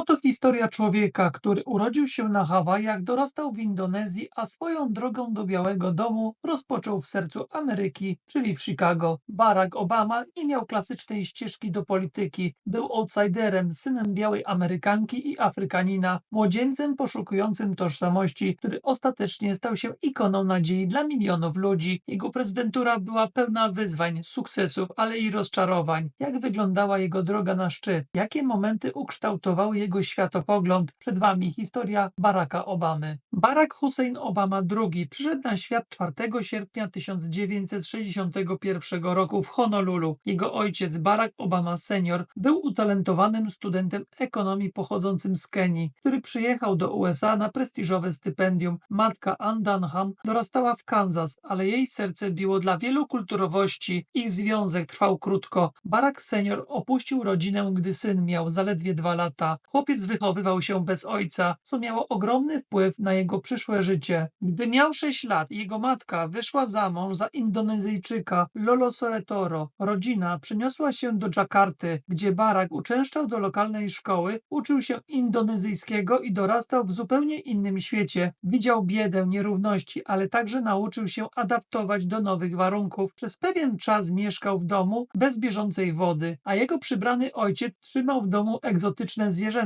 Oto historia człowieka, który urodził się na Hawajach, dorastał w Indonezji, a swoją drogą do Białego Domu rozpoczął w sercu Ameryki, czyli w Chicago. Barack Obama nie miał klasycznej ścieżki do polityki. Był outsiderem, synem białej Amerykanki i Afrykanina, młodzieńcem poszukującym tożsamości, który ostatecznie stał się ikoną nadziei dla milionów ludzi. Jego prezydentura była pełna wyzwań, sukcesów, ale i rozczarowań. Jak wyglądała jego droga na szczyt? Jakie momenty ukształtowały jego światopogląd? Przed wami historia Baracka Obamy. Barack Hussein Obama II przyszedł na świat 4 sierpnia 1961 roku w Honolulu. Jego ojciec Barack Obama senior był utalentowanym studentem ekonomii pochodzącym z Kenii, który przyjechał do USA na prestiżowe stypendium. Matka Ann Dunham dorastała w Kansas, ale jej serce biło dla wielu kulturowości. Ich związek trwał krótko. Barack senior opuścił rodzinę, gdy syn miał zaledwie dwa lata. Chłopiec wychowywał się bez ojca, co miało ogromny wpływ na jego przyszłe życie. Gdy miał 6 lat, jego matka wyszła za mąż za Indonezyjczyka Lolo Soetoro. Rodzina przeniosła się do Dżakarty, gdzie Barack uczęszczał do lokalnej szkoły, uczył się indonezyjskiego i dorastał w zupełnie innym świecie. Widział biedę, nierówności, ale także nauczył się adaptować do nowych warunków. Przez pewien czas mieszkał w domu bez bieżącej wody, a jego przybrany ojciec trzymał w domu egzotyczne zwierzęta.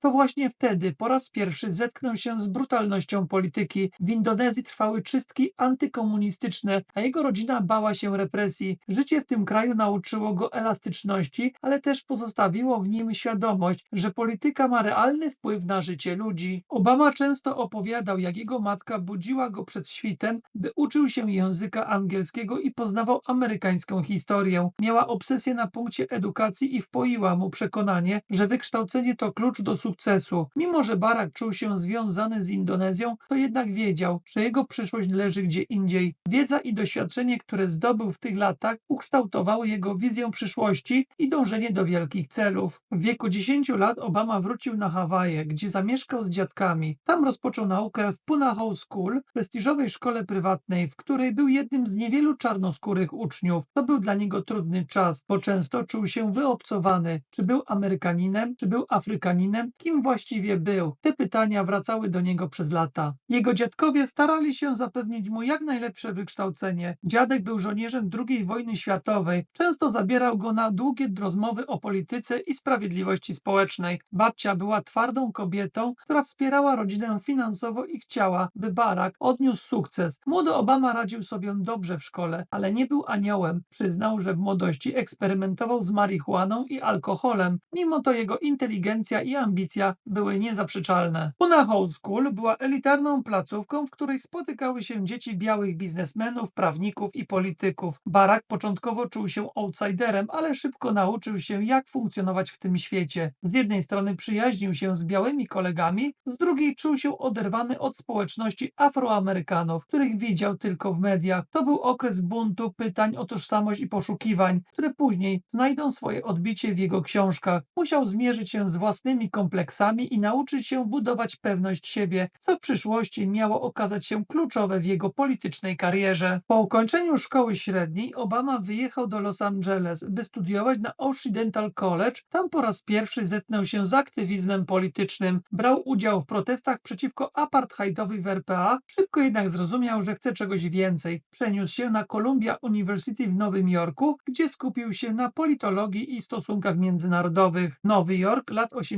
To właśnie wtedy po raz pierwszy zetknął się z brutalnością polityki. W Indonezji trwały czystki antykomunistyczne, a jego rodzina bała się represji. Życie w tym kraju nauczyło go elastyczności, ale też pozostawiło w nim świadomość, że polityka ma realny wpływ na życie ludzi. Obama często opowiadał, jak jego matka budziła go przed świtem, by uczył się języka angielskiego i poznawał amerykańską historię. Miała obsesję na punkcie edukacji i wpoiła mu przekonanie, że wykształcenie to klucz do sukcesu. Mimo, że Barack czuł się związany z Indonezją, to jednak wiedział, że jego przyszłość leży gdzie indziej. Wiedza i doświadczenie, które zdobył w tych latach, ukształtowały jego wizję przyszłości i dążenie do wielkich celów. W wieku 10 lat Obama wrócił na Hawaje, gdzie zamieszkał z dziadkami. Tam rozpoczął naukę w Punahou School, prestiżowej szkole prywatnej, w której był jednym z niewielu czarnoskórych uczniów. To był dla niego trudny czas, bo często czuł się wyobcowany. Czy był Amerykaninem, czy był Afrykaninem? Kim właściwie był? Te pytania wracały do niego przez lata. Jego dziadkowie starali się zapewnić mu jak najlepsze wykształcenie. Dziadek był żołnierzem II wojny światowej. Często zabierał go na długie rozmowy o polityce i sprawiedliwości społecznej. Babcia była twardą kobietą, która wspierała rodzinę finansowo i chciała, by Barack odniósł sukces. Młody Obama radził sobie dobrze w szkole, ale nie był aniołem. Przyznał, że w młodości eksperymentował z marihuaną i alkoholem. Mimo to jego inteligencja i ambicja były niezaprzeczalne. Punahou School była elitarną placówką, w której spotykały się dzieci białych biznesmenów, prawników i polityków. Barack początkowo czuł się outsiderem, ale szybko nauczył się, jak funkcjonować w tym świecie. Z jednej strony przyjaźnił się z białymi kolegami, z drugiej czuł się oderwany od społeczności Afroamerykanów, których widział tylko w mediach. To był okres buntu, pytań o tożsamość i poszukiwań, które później znajdą swoje odbicie w jego książkach. Musiał zmierzyć się z własnymi kompleksami i nauczyć się budować pewność siebie, co w przyszłości miało okazać się kluczowe w jego politycznej karierze. Po ukończeniu szkoły średniej Obama wyjechał do Los Angeles, by studiować na Occidental College. Tam po raz pierwszy zetknął się z aktywizmem politycznym. Brał udział w protestach przeciwko apartheidowi w RPA. Szybko jednak zrozumiał, że chce czegoś więcej. Przeniósł się na Columbia University w Nowym Jorku, gdzie skupił się na politologii i stosunkach międzynarodowych. Nowy Jork lat 80.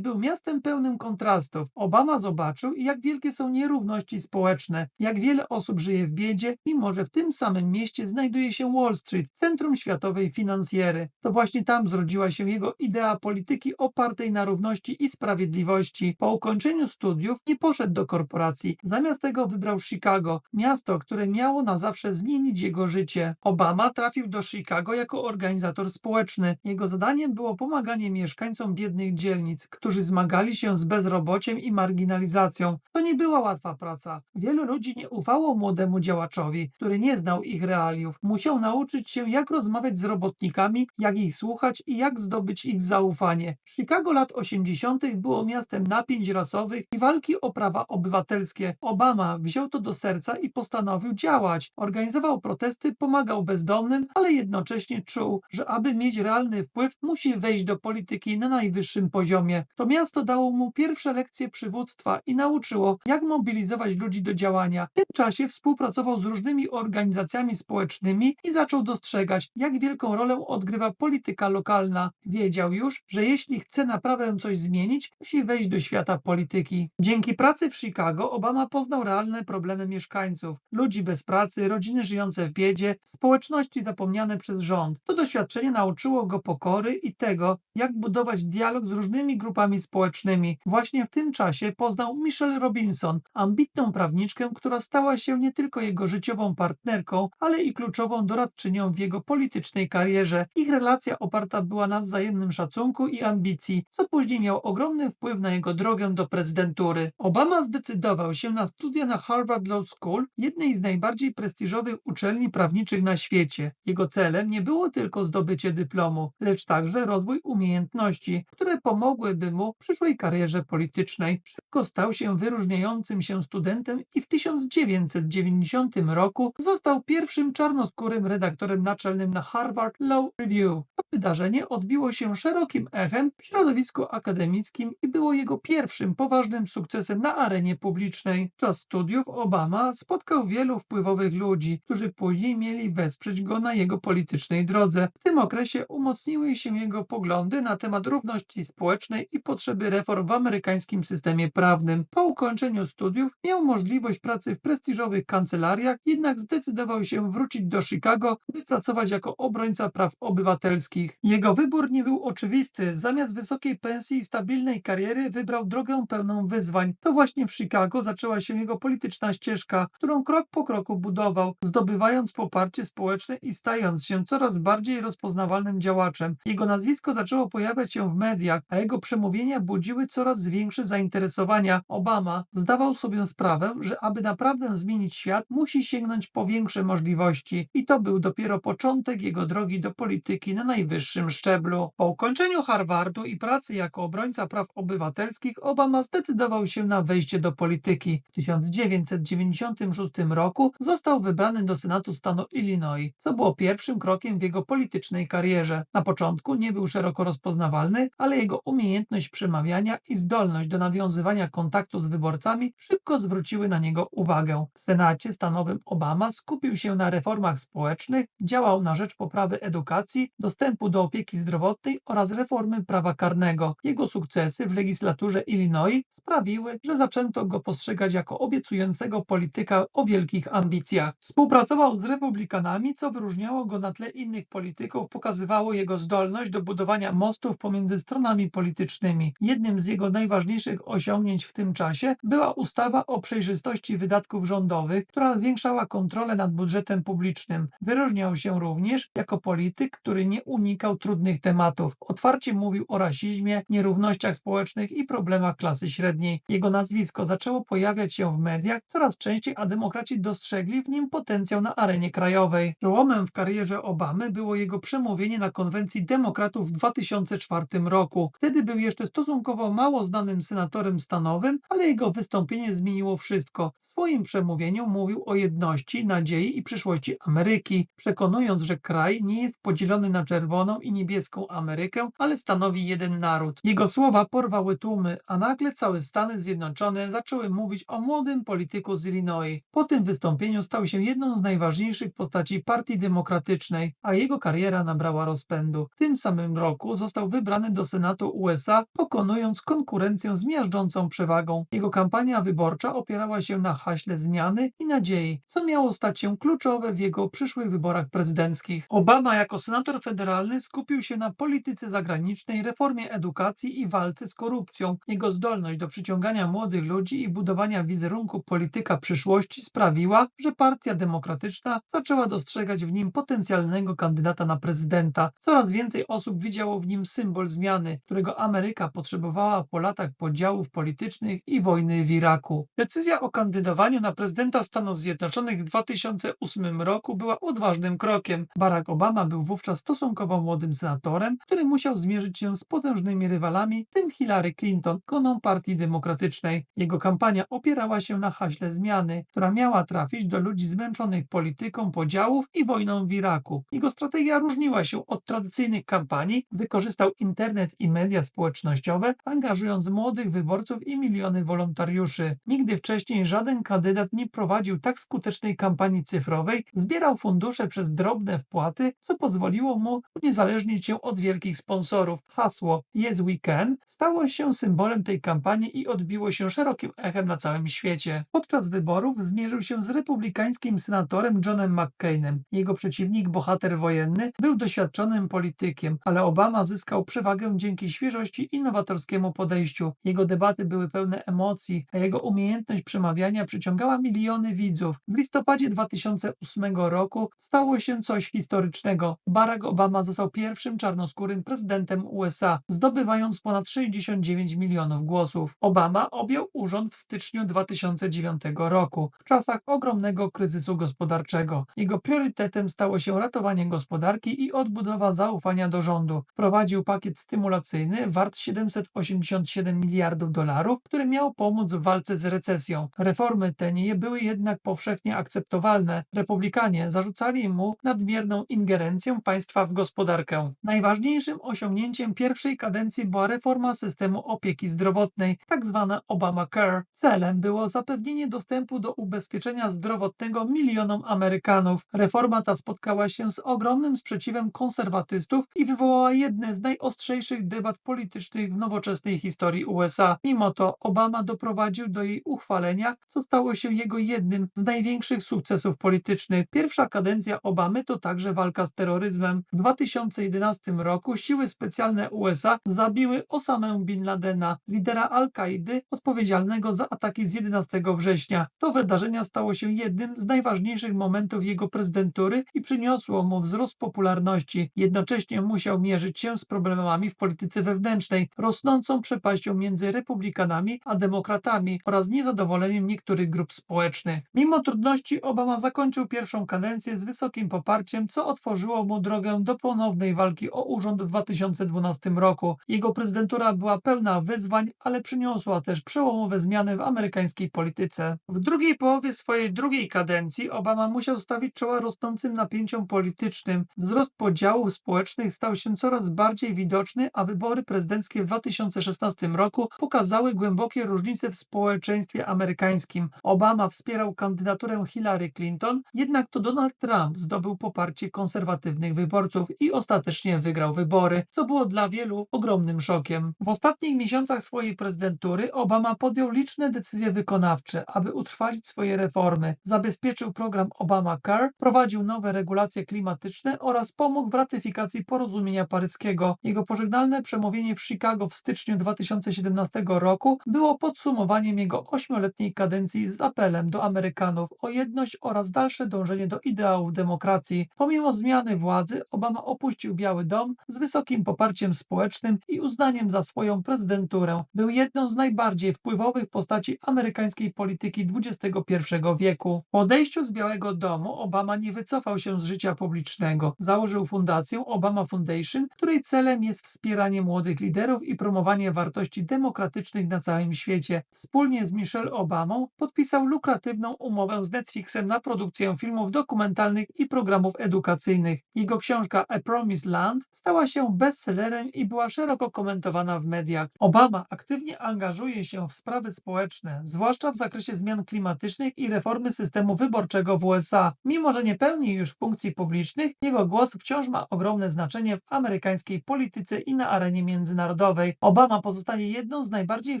był miastem pełnym kontrastów. Obama zobaczył, jak wielkie są nierówności społeczne, jak wiele osób żyje w biedzie, mimo że w tym samym mieście znajduje się Wall Street, centrum światowej finansjery. To właśnie tam zrodziła się jego idea polityki opartej na równości i sprawiedliwości. Po ukończeniu studiów nie poszedł do korporacji. Zamiast tego wybrał Chicago, miasto, które miało na zawsze zmienić jego życie. Obama trafił do Chicago jako organizator społeczny. Jego zadaniem było pomaganie mieszkańcom biednych dzielnic, którzy zmagali się z bezrobociem i marginalizacją. To nie była łatwa praca. Wielu ludzi nie ufało młodemu działaczowi, który nie znał ich realiów. Musiał nauczyć się, jak rozmawiać z robotnikami, jak ich słuchać i jak zdobyć ich zaufanie. Chicago lat 80. było miastem napięć rasowych i walki o prawa obywatelskie. Obama wziął to do serca i postanowił działać. Organizował protesty, pomagał bezdomnym, ale jednocześnie czuł, że aby mieć realny wpływ, musi wejść do polityki na najwyższym poziomie. Poziomie. To miasto dało mu pierwsze lekcje przywództwa i nauczyło, jak mobilizować ludzi do działania. W tym czasie współpracował z różnymi organizacjami społecznymi i zaczął dostrzegać, jak wielką rolę odgrywa polityka lokalna. Wiedział już, że jeśli chce naprawdę coś zmienić, musi wejść do świata polityki. Dzięki pracy w Chicago Obama poznał realne problemy mieszkańców, ludzi bez pracy, rodziny żyjące w biedzie, społeczności zapomniane przez rząd. To doświadczenie nauczyło go pokory i tego, jak budować dialog z różnymi grupami społecznymi. Właśnie w tym czasie poznał Michelle Robinson, ambitną prawniczkę, która stała się nie tylko jego życiową partnerką, ale i kluczową doradczynią w jego politycznej karierze. Ich relacja oparta była na wzajemnym szacunku i ambicji, co później miało ogromny wpływ na jego drogę do prezydentury. Obama zdecydował się na studia na Harvard Law School, jednej z najbardziej prestiżowych uczelni prawniczych na świecie. Jego celem nie było tylko zdobycie dyplomu, lecz także rozwój umiejętności, które pomogłyby mu w przyszłej karierze politycznej. Szybko stał się wyróżniającym się studentem i w 1990 roku został pierwszym czarnoskórym redaktorem naczelnym na Harvard Law Review. To wydarzenie odbiło się szerokim echem w środowisku akademickim i było jego pierwszym poważnym sukcesem na arenie publicznej. Czas studiów Obama spotkał wielu wpływowych ludzi, którzy później mieli wesprzeć go na jego politycznej drodze. W tym okresie umocniły się jego poglądy na temat równości społecznej i potrzeby reform w amerykańskim systemie prawnym. Po ukończeniu studiów miał możliwość pracy w prestiżowych kancelariach, jednak zdecydował się wrócić do Chicago, by pracować jako obrońca praw obywatelskich. Jego wybór nie był oczywisty. Zamiast wysokiej pensji i stabilnej kariery wybrał drogę pełną wyzwań. To właśnie w Chicago zaczęła się jego polityczna ścieżka, którą krok po kroku budował, zdobywając poparcie społeczne i stając się coraz bardziej rozpoznawalnym działaczem. Jego nazwisko zaczęło pojawiać się w mediach, a jego przemówienia budziły coraz większe zainteresowania. Obama zdawał sobie sprawę, że aby naprawdę zmienić świat, musi sięgnąć po większe możliwości i to był dopiero początek jego drogi do polityki na najwyższym szczeblu. Po ukończeniu Harvardu i pracy jako obrońca praw obywatelskich Obama zdecydował się na wejście do polityki. W 1996 roku został wybrany do Senatu stanu Illinois, co było pierwszym krokiem w jego politycznej karierze. Na początku nie był szeroko rozpoznawalny, ale jego umiejętność przemawiania i zdolność do nawiązywania kontaktu z wyborcami szybko zwróciły na niego uwagę. W Senacie stanowym Obama skupił się na reformach społecznych, działał na rzecz poprawy edukacji, dostępu do opieki zdrowotnej oraz reformy prawa karnego. Jego sukcesy w legislaturze Illinois sprawiły, że zaczęto go postrzegać jako obiecującego polityka o wielkich ambicjach. Współpracował z republikanami, co wyróżniało go na tle innych polityków, pokazywało jego zdolność do budowania mostów pomiędzy stronami politycznymi. Jednym z jego najważniejszych osiągnięć w tym czasie była ustawa o przejrzystości wydatków rządowych, która zwiększała kontrolę nad budżetem publicznym. Wyróżniał się również jako polityk, który nie unikał trudnych tematów. Otwarcie mówił o rasizmie, nierównościach społecznych i problemach klasy średniej. Jego nazwisko zaczęło pojawiać się w mediach coraz częściej, a demokraci dostrzegli w nim potencjał na arenie krajowej. Przełomem w karierze Obamy było jego przemówienie na konwencji demokratów w 2004 roku. Wtedy był jeszcze stosunkowo mało znanym senatorem stanowym, ale jego wystąpienie zmieniło wszystko. W swoim przemówieniu mówił o jedności, nadziei i przyszłości Ameryki, przekonując, że kraj nie jest podzielony na czerwoną i niebieską Amerykę, ale stanowi jeden naród. Jego słowa porwały tłumy, a nagle całe Stany Zjednoczone zaczęły mówić o młodym polityku z Illinois. Po tym wystąpieniu stał się jedną z najważniejszych postaci Partii Demokratycznej, a jego kariera nabrała rozpędu. W tym samym roku został wybrany do Senatu USA, pokonując konkurencję z miażdżącą przewagą. Jego kampania wyborcza opierała się na haśle zmiany i nadziei, co miało stać się kluczowe w jego przyszłych wyborach prezydenckich. Obama jako senator federalny skupił się na polityce zagranicznej, reformie edukacji i walce z korupcją. Jego zdolność do przyciągania młodych ludzi i budowania wizerunku polityka przyszłości sprawiła, że Partia Demokratyczna zaczęła dostrzegać w nim potencjalnego kandydata na prezydenta. Coraz więcej osób widziało w nim symbol zmiany, którego Ameryka potrzebowała po latach podziałów politycznych i wojny w Iraku. Decyzja o kandydowaniu na prezydenta Stanów Zjednoczonych w 2008 roku była odważnym krokiem. Barack Obama był wówczas stosunkowo młodym senatorem, który musiał zmierzyć się z potężnymi rywalami, tym Hillary Clinton, koną Partii Demokratycznej. Jego kampania opierała się na haśle zmiany, która miała trafić do ludzi zmęczonych polityką podziałów i wojną w Iraku. Jego strategia różniła się od tradycyjnych kampanii, wykorzystał internet i media media społecznościowe, angażując młodych wyborców i miliony wolontariuszy. Nigdy wcześniej żaden kandydat nie prowadził tak skutecznej kampanii cyfrowej, zbierał fundusze przez drobne wpłaty, co pozwoliło mu uniezależnić się od wielkich sponsorów. Hasło Yes We Can stało się symbolem tej kampanii i odbiło się szerokim echem na całym świecie. Podczas wyborów zmierzył się z republikańskim senatorem Johnem McCainem. Jego przeciwnik, bohater wojenny, był doświadczonym politykiem, ale Obama zyskał przewagę dzięki świeżości i nowatorskiemu podejściu. Jego debaty były pełne emocji, a jego umiejętność przemawiania przyciągała miliony widzów. W listopadzie 2008 roku stało się coś historycznego. Barack Obama został pierwszym czarnoskórym prezydentem USA, zdobywając ponad 69 milionów głosów. Obama objął urząd w styczniu 2009 roku, w czasach ogromnego kryzysu gospodarczego. Jego priorytetem stało się ratowanie gospodarki i odbudowa zaufania do rządu. Wprowadził pakiet stymulacyjny wart 787 miliardów dolarów, który miał pomóc w walce z recesją. Reformy te nie były jednak powszechnie akceptowalne. Republikanie zarzucali mu nadmierną ingerencję państwa w gospodarkę. Najważniejszym osiągnięciem pierwszej kadencji była reforma systemu opieki zdrowotnej, tzw. Obamacare. Celem było zapewnienie dostępu do ubezpieczenia zdrowotnego milionom Amerykanów. Reforma ta spotkała się z ogromnym sprzeciwem konserwatystów i wywołała jedne z najostrzejszych debat politycznych w nowoczesnej historii USA. Mimo to Obama doprowadził do jej uchwalenia, co stało się jego jednym z największych sukcesów politycznych. Pierwsza kadencja Obamy to także walka z terroryzmem. W 2011 roku siły specjalne USA zabiły Osamę Bin Ladena, lidera Al-Kaidy odpowiedzialnego za ataki z 11 września. To wydarzenie stało się jednym z najważniejszych momentów jego prezydentury i przyniosło mu wzrost popularności. Jednocześnie musiał mierzyć się z problemami w polityce wewnętrznej, rosnącą przepaścią między republikanami a demokratami oraz niezadowoleniem niektórych grup społecznych. Mimo trudności Obama zakończył pierwszą kadencję z wysokim poparciem, co otworzyło mu drogę do ponownej walki o urząd w 2012 roku. Jego prezydentura była pełna wyzwań, ale przyniosła też przełomowe zmiany w amerykańskiej polityce. W drugiej połowie swojej drugiej kadencji Obama musiał stawić czoła rosnącym napięciom politycznym. Wzrost podziałów społecznych stał się coraz bardziej widoczny, a wybory prezydenckie w 2016 roku pokazały głębokie różnice w społeczeństwie amerykańskim. Obama wspierał kandydaturę Hillary Clinton, jednak to Donald Trump zdobył poparcie konserwatywnych wyborców i ostatecznie wygrał wybory, co było dla wielu ogromnym szokiem. W ostatnich miesiącach swojej prezydentury Obama podjął liczne decyzje wykonawcze, aby utrwalić swoje reformy. Zabezpieczył program Obamacare, prowadził nowe regulacje klimatyczne oraz pomógł w ratyfikacji porozumienia paryskiego. Jego pożegnalne przemówienie w Chicago w styczniu 2017 roku było podsumowaniem jego ośmioletniej kadencji z apelem do Amerykanów o jedność oraz dalsze dążenie do ideałów demokracji. Pomimo zmiany władzy, Obama opuścił Biały Dom z wysokim poparciem społecznym i uznaniem za swoją prezydenturę. Był jedną z najbardziej wpływowych postaci amerykańskiej polityki XXI wieku. Po odejściu z Białego Domu Obama nie wycofał się z życia publicznego. Założył fundację Obama Foundation, której celem jest wspieranie młodych liderów i promowanie wartości demokratycznych na całym świecie. Wspólnie z Michelle Obamą podpisał lukratywną umowę z Netflixem na produkcję filmów dokumentalnych i programów edukacyjnych. Jego książka A Promised Land stała się bestsellerem i była szeroko komentowana w mediach. Obama aktywnie angażuje się w sprawy społeczne, zwłaszcza w zakresie zmian klimatycznych i reformy systemu wyborczego w USA. Mimo, że nie pełni już funkcji publicznych, jego głos wciąż ma ogromne znaczenie w amerykańskiej polityce i na arenie międzynarodowej. Obama pozostaje jedną z najbardziej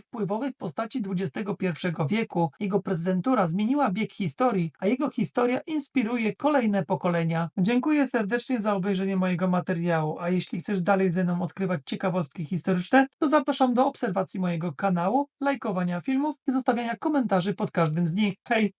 wpływowych postaci XXI wieku. Jego prezydentura zmieniła bieg historii, a jego historia inspiruje kolejne pokolenia. Dziękuję serdecznie za obejrzenie mojego materiału, a jeśli chcesz dalej ze mną odkrywać ciekawostki historyczne, to zapraszam do obserwacji mojego kanału, lajkowania filmów i zostawiania komentarzy pod każdym z nich. Hej!